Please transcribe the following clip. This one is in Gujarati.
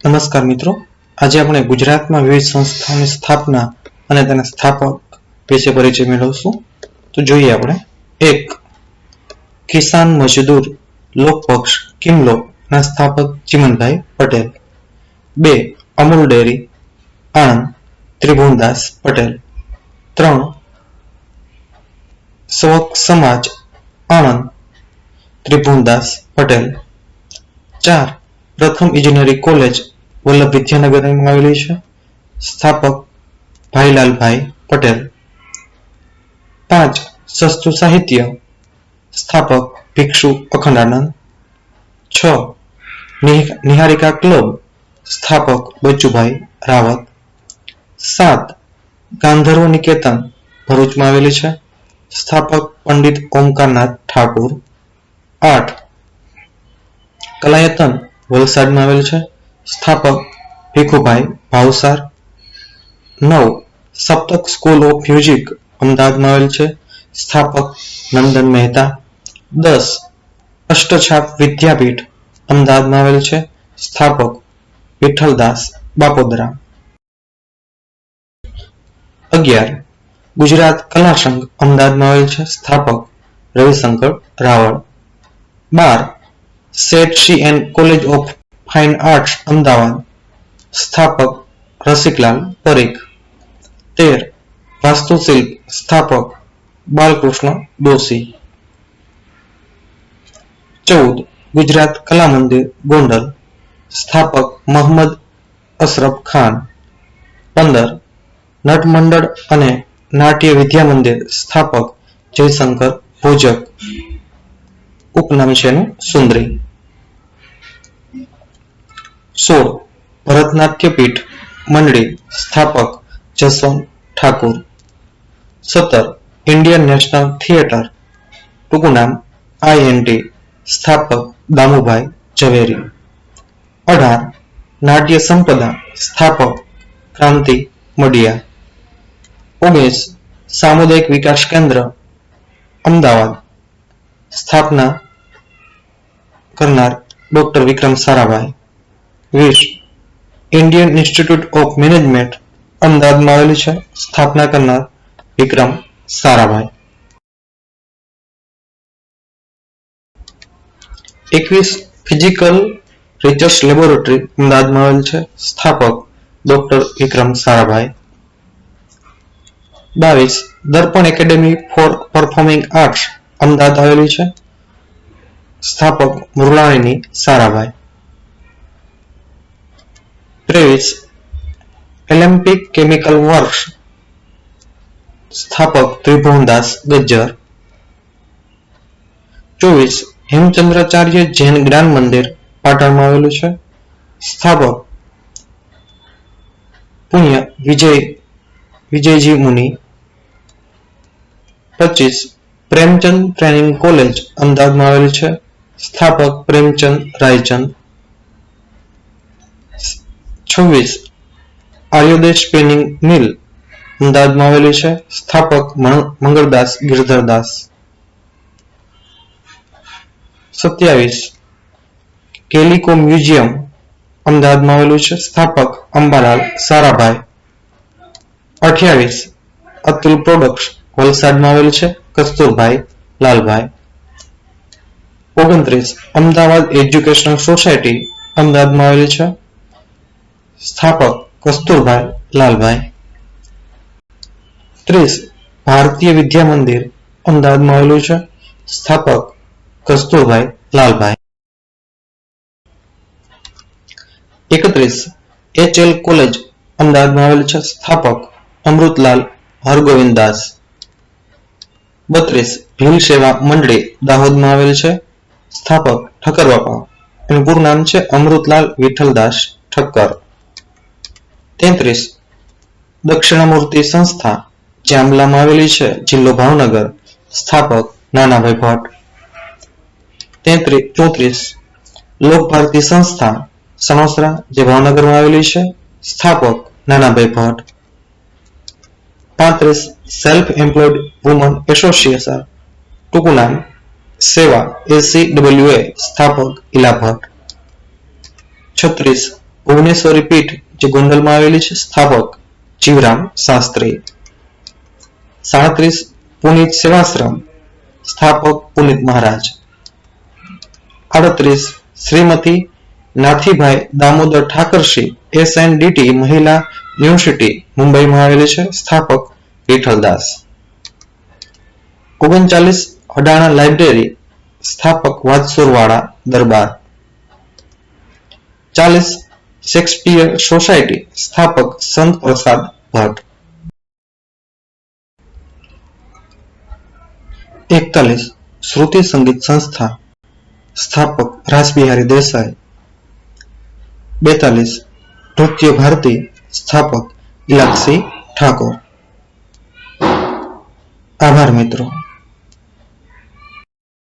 નમસ્કાર મિત્રો. આજે આપણે ગુજરાતમાં વિવિધ સંસ્થાઓની સ્થાપના અને તેના સ્થાપક વિશે પરિચય મેળવશું. તો જોઈએ આપણે. એક, કિસાન મજદૂર લોક પક્ષ કિમલો ના સ્થાપક ચિમનભાઈ પટેલ. બે, અમૂલ ડેરી આણંદ ત્રિભુવનદાસ પટેલ. ત્રણ, સ્વક સમાજ આણંદ ત્રિભુવનદાસ પટેલ. ચાર પ્રથમ ઇજનેરી કોલેજ વલ્લભ વિદ્યાનગરમાં આવેલી છે. સ્થાપક ભાઈલાલભાઈ પટેલ. પાંચ, સસ્તું સાહિત્ય. સ્થાપક ભિક્ષુ અખંડાનંદ. છ નિહારિકા ક્લબ. સ્થાપક બચ્ચુભાઈ રાવત. સાત, ગાંધર્વ નિકેતન ભરૂચમાં આવેલી છે. સ્થાપક પંડિત ઓમકારનાથ ઠાકુર. આઠ, કલાયતન વલસાડમાં આવેલ છે. સ્થાપક ભીખુભાઈ ભાવસાર. નવ, સપ્તક સ્કૂલ ઓફ મ્યુઝિક અમદાવાદમાં આવેલ છે. સ્થાપક નંદન મહેતા. દસ, અષ્ટછાપ વિદ્યાપીઠ અમદાવાદમાં આવેલ છે. સ્થાપક વિઠ્ઠલદાસ બાપોદરા. અગિયાર, ગુજરાત કલા સંઘ અમદાવાદમાં આવેલ છે. સ્થાપક રવિશંકર રાવળ. બાર સેટ શી and college of fine arts, Ahmedabad. સ્થાપક રસિકલાલ પરેખ. તેર વાસ્તુશિલ્પ સ્થાપક બાલકૃષ્ણ દોશી. ચૌદ ગુજરાત કલા મંદિર, ગોંડલ. સ્થાપક મોહમ્મદ અશરફ ખાન. પંદર નટમંડળ અને નાટ્ય વિદ્યા મંદિર, સ્થાપક જયશંકર ભોજક. ઉપનામ છે એનું સુંદરી. સોળ ભરતનાટ્ય પીઠ મંડળી, સ્થાપક, જસવંત ઠાકુર. સત્તર, ઇન્ડિયન નેશનલ થિયેટર, ટૂંકું નામ આઈએનટી સ્થાપક દામુભાઈ ઝવેરી. અઢાર, નાટ્ય સંપદા સ્થાપક ક્રાંતિ મડિયા. ઓગણીસ, સામુદાયિક વિકાસ કેન્દ્ર, અમદાવાદ. સ્થાપના કરનાર ડોક્ટર વિક્રમ સારાભાઈ. વીસ ઇન્ડિયન ઇન્સ્ટિટ્યૂટ ઓફ મેનેજમેન્ટ અમદાવાદમાં આવેલી છે. સ્થાપના કરનાર વિક્રમ સારાભાઈ. એકવીસ ફિઝિકલ રિસર્ચ લેબોરેટરી અમદાવાદમાં આવેલ છે. સ્થાપક ડોક્ટર વિક્રમ સારાભાઈ. બાવીસ Darpana academy for performing arts Ahmedabad આવેલી છે. સ્થાપક મૃણાલિની સારાભાઈ. ત્રેવીસ એલેમ્પિક કેમિકલ વર્ક્સ સ્થાપક ત્રિભુવનદાસ ગજ્જર ચોવીસ હેમચંદ્રાચાર્ય જૈન જ્ઞાન મંદિર પાટણમાં આવેલું છે. સ્થાપક પુણ્ય વિજય વિજયજી મુનિ પચીસ પ્રેમચંદ ટ્રેનિંગ કોલેજ અમદાવાદમાં આવેલું છે. સ્થાપક પ્રેમચંદ રાયચંદ છવ્વીસ. આર્યોદય સ્પિનિંગ મિલ અમદાવાદમાં આવેલી છે. સ્થાપક મંગળદાસ ગિરધરદાસ. સત્યાવીસ. Calico museum. અમદાવાદમાં આવેલું છે. સ્થાપક અંબાલાલ સારાભાઈ. અઠ્યાવીસ. અતુલ પ્રોડક્ટ્સ. વલસાડમાં આવેલ છે. કસ્તુરભાઈ લાલભાઈ. ઓગણત્રીસ. Ahmedabad educational society. અમદાવાદમાં આવેલી છે. સ્થાપક કસ્તુરભાઈ લાલભાઈ. ત્રીસ, ભારતીય વિદ્યા મંદિર અમદાવાદમાં આવેલું છે. સ્થાપક કસ્તુરભાઈ લાલભાઈ. એકત્રીસ એચ એલ કોલેજ અમદાવાદમાં આવેલ છે. સ્થાપક અમૃતલાલ હરગોવિંદદાસ. બત્રીસ, ભીલ સેવા મંડળી દાહોદમાં આવેલ છે. સ્થાપક ઠક્કર બાપા. એનું પૂરું નામ છે અમૃતલાલ વિઠ્ઠલદાસ ઠક્કર. તેત્રીસ. દક્ષિણામૂર્તિ સંસ્થા જે આવેલી છે, જિલ્લો ભાવનગર. સ્થાપક નાનાભાઈ ભટ્ટ. તેત્રીસ ચોત્રીસ. લોક ભારતી સંસ્થા સણોસરા, જે ભાવનગરમાં આવેલી છે, સ્થાપક નાનાભાઈ ભટ્ટ. પાંત્રીસ સેલ્ફ એમ્પ્લોયડ વુમન એસોસિએશન ટૂંકું નામ સેવા એસી ડબલ્યુ એ સ્થાપક ઇલા ભટ્ટ. છત્રીસ, ભુવનેશ્વરી પીઠ જે ગોંડલમાં આવેલી છે, સ્થાપક જીવરામ શાસ્ત્રી. સાડત્રીસ પુનિત સેવાશ્રમ, સ્થાપક પુનિત મહારાજ. આડત્રીસ શ્રીમતી નાથીભાઈ દામોદર ઠાકરશી એસએનડીટી મહિલા યુનિવર્સિટી, મુંબઈમાં આવેલી છે, સ્થાપક વિઠ્ઠલદાસ. ઓગણચાલીસ અડાણા લાઇબ્રેરી, સ્થાપક વાતસુરવાળા દરબાર. ચાલીસ શેક્સપિયર સોસાયટી સ્થાપક સંત પ્રસાદ ભટ્ટ. એકતાલીસ શ્રુતિ સંગીત સંસ્થા સ્થાપક રાસબિહારી દેસાઈ. બેતાલીસ નૃત્ય ભારતી સ્થાપક ઇલાક્ષી ઠાકોર. આભાર મિત્રો.